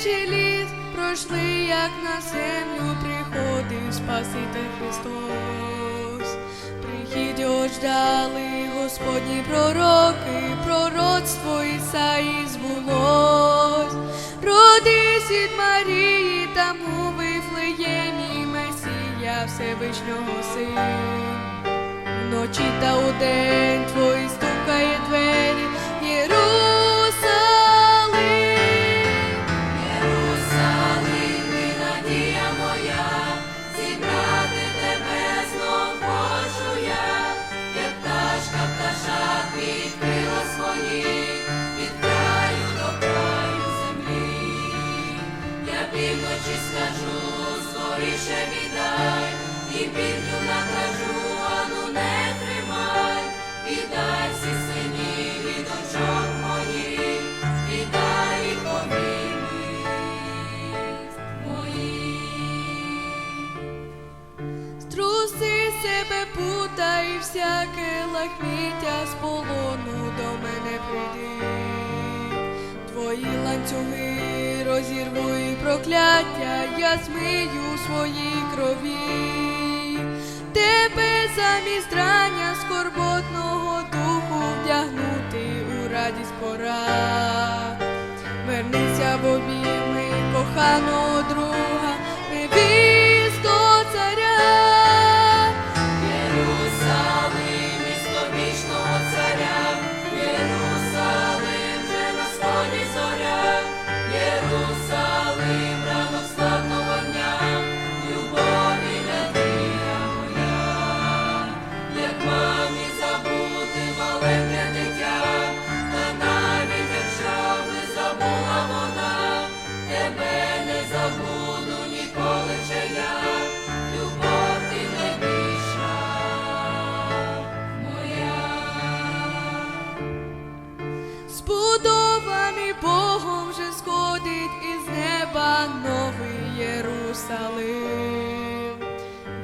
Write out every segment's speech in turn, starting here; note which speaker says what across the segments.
Speaker 1: тисячі літ пройшли, як на землю приходив Спаситель Христос. Прихід ждали Господні пророки, пророцтво Ісаї збулось. Родись від Марії, там у Вифлеємі Месія Всевишнього Син. Вночі та удень твої пута і всяке лахміття з полону до мене прийди. Твої ланцюги розірву і прокляття, я змию своїй крові. Тебе замість рання скорботного духу вдягнути у радість пора. Вернися в обійми коханого друга,
Speaker 2: Єрусалим.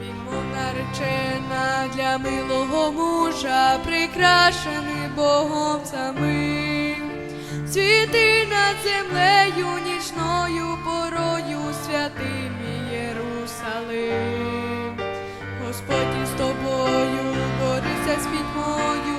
Speaker 1: Він, мов наречена для милого мужа, прикрашений Богом самим. Світи над землею нічною порою святим Єрусалим. Господь із тобою, борися з пітьмою,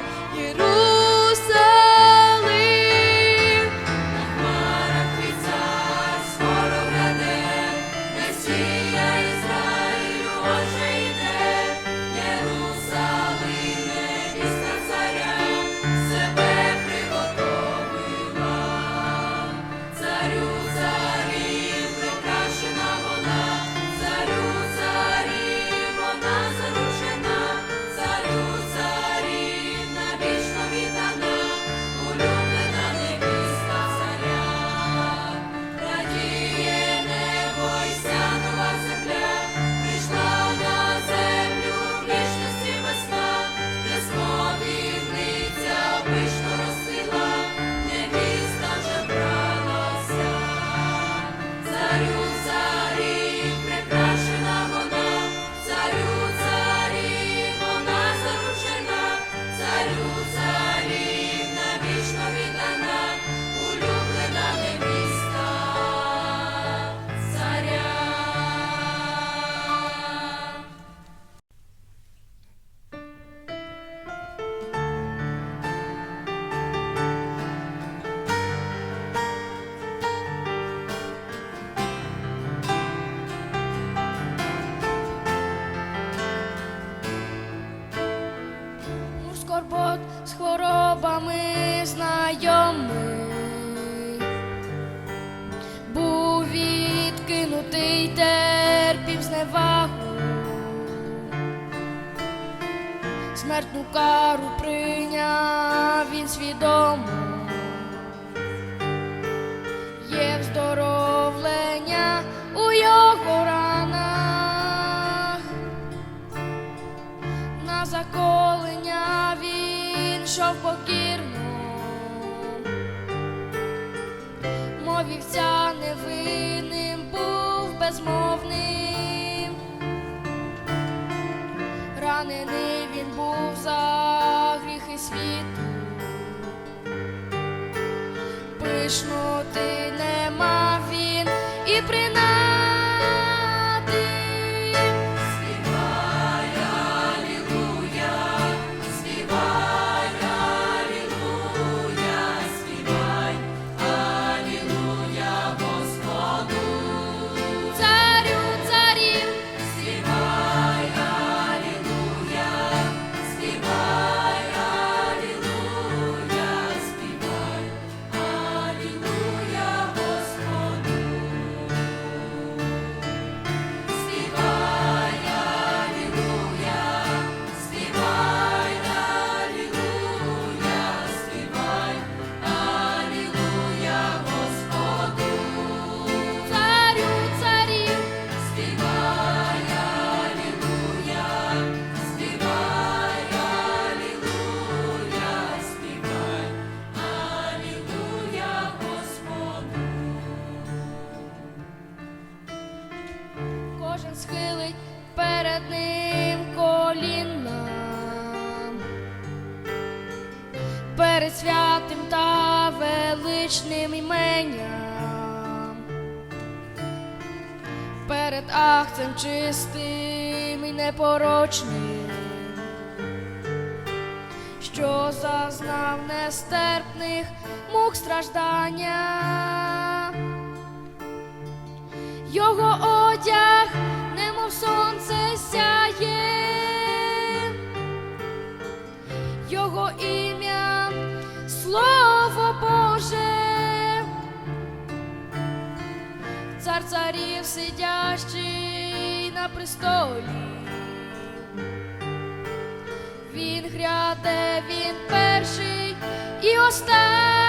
Speaker 3: У з хворобами знайомий, був відкинутий, терпів зневагу, смертну кару прийняв він свідомо, йшов покірно, мов вівця невинним був безмовним, ранений він був за гріхи світу, пишноти не
Speaker 1: і принади. Перед ахцем чистим і непорочним, що зазнав нестерпних мук страждання. Його одяг, немов сонце сяє, цар царів сидящий на престолі. Він гряде, він перший і останній.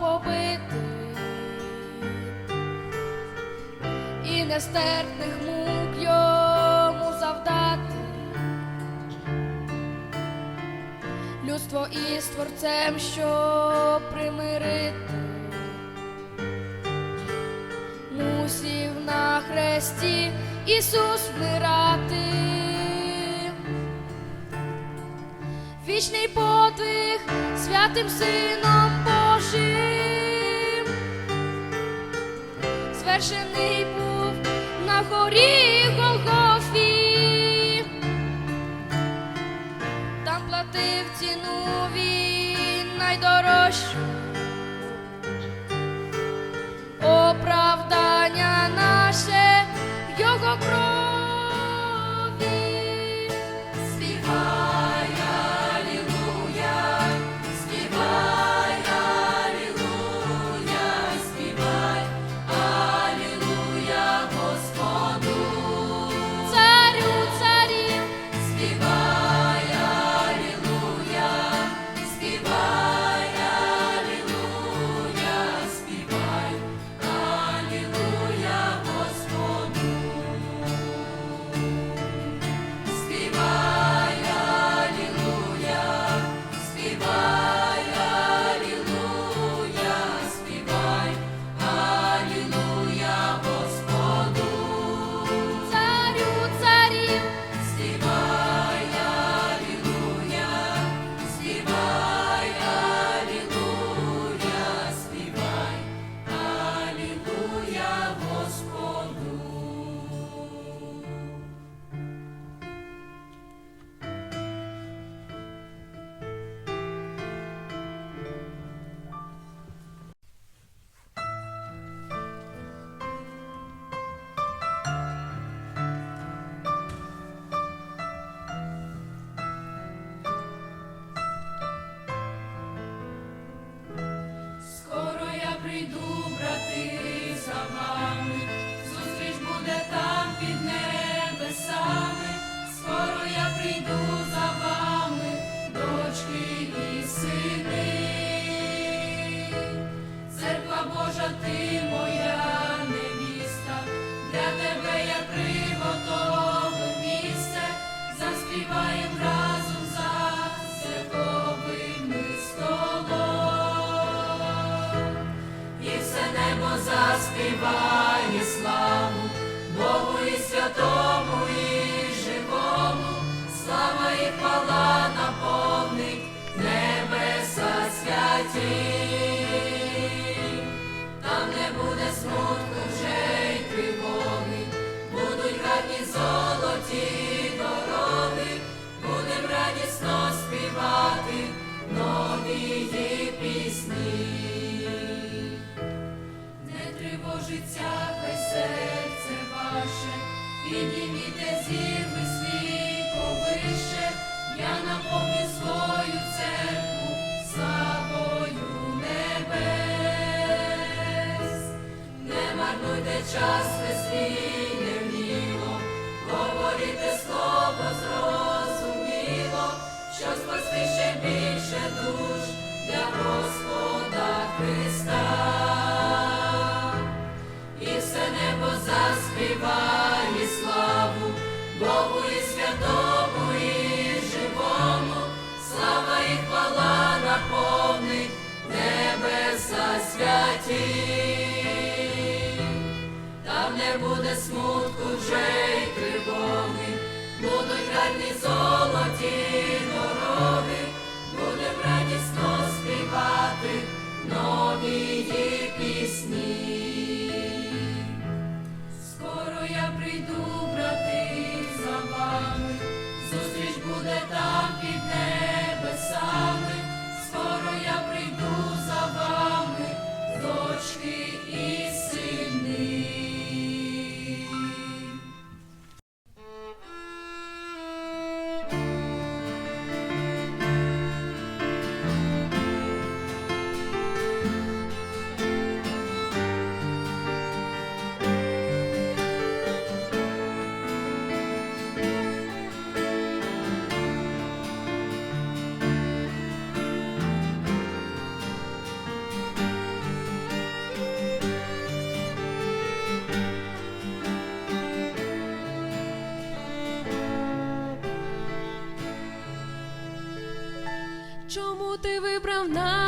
Speaker 1: Побити, і нестерпних мук йому завдати. Людство із творцем, що примирити, мусів на хресті Ісус вмирати. Вічний подвиг святим Сином звершений був на горі Голгофі, там платив ціну він найдорожчу, оправдання наше його крові.
Speaker 2: заспіваєм разом за святковими столом, і все небо заспіває славу, Богу і святому, і живому, слава і хвала наповнить небеса святі. Shiva. Христа, і все небо заспіває славу, Богу і святому, і живому, слава і хвала наповнить небеса святі, там не буде смутку вже й тривоги, будуть гарні золоті дороги, буде радісно співати нові пісні.
Speaker 1: now.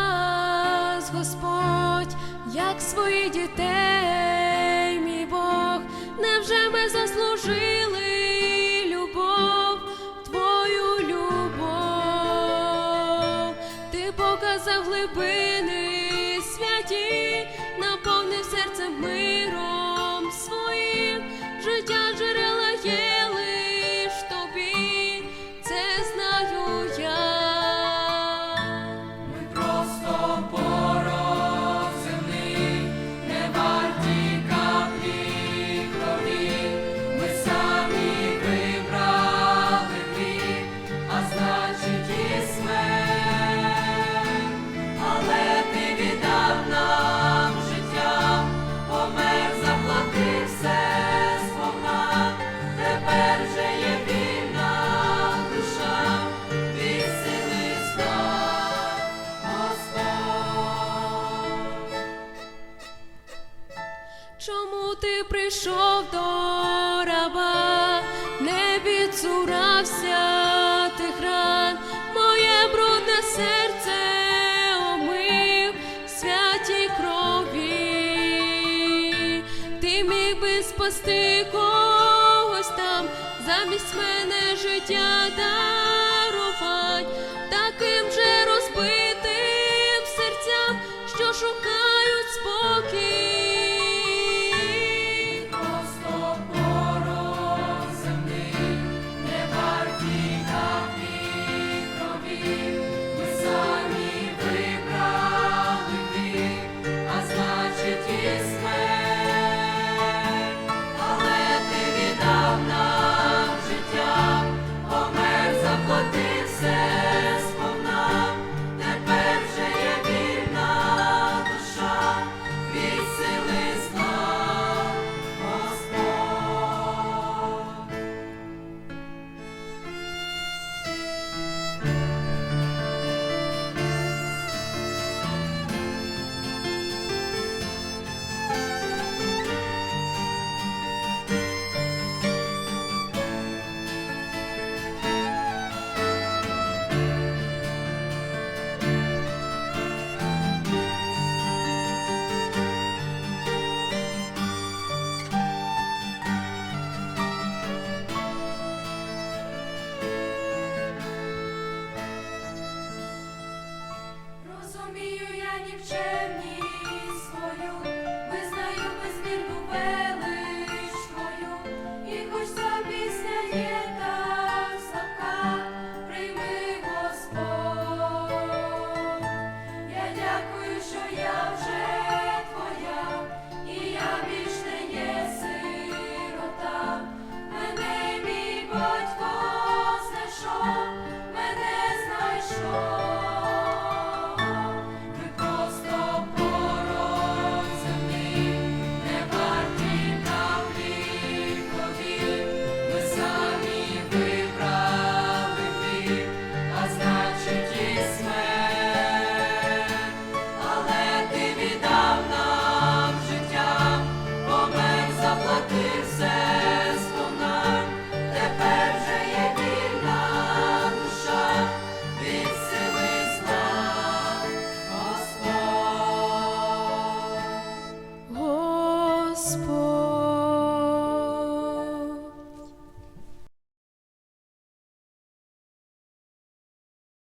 Speaker 1: прийшов до раба, не відсурався тих ран, моє брудне серце омив святій крові, ти міг би спасти когось там, замість мене життя дарувань, таким же розбитим серцям, що шукають спокій.